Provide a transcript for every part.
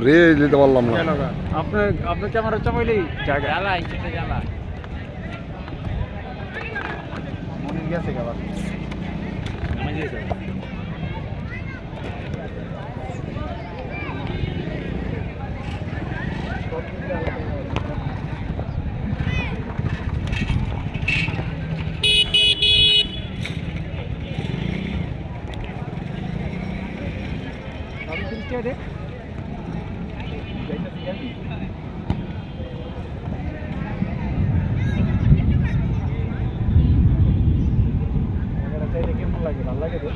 রে যেতে পারলাম না? আপনার আপনার ক্যামেরা চাপাইলেই জায়গা। জ্বালা ইচ্ছে জ্বালা মনে গেছে লাগে ভালো লাগে তো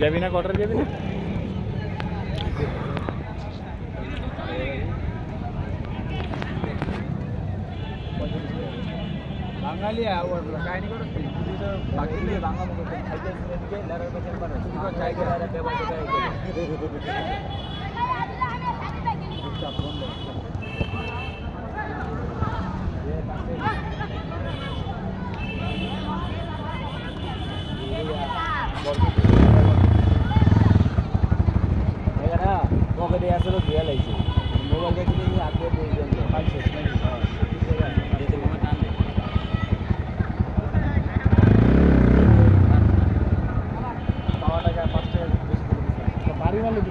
যাবি না কটার যাবি না? বাঙালিয়া ওর কাহিনী দেওয়া ছিল দিয়ে লাগছে। মোবাইল দেখে দেখি আগে প্রয়োজন পাইছে বাড়ি মালিক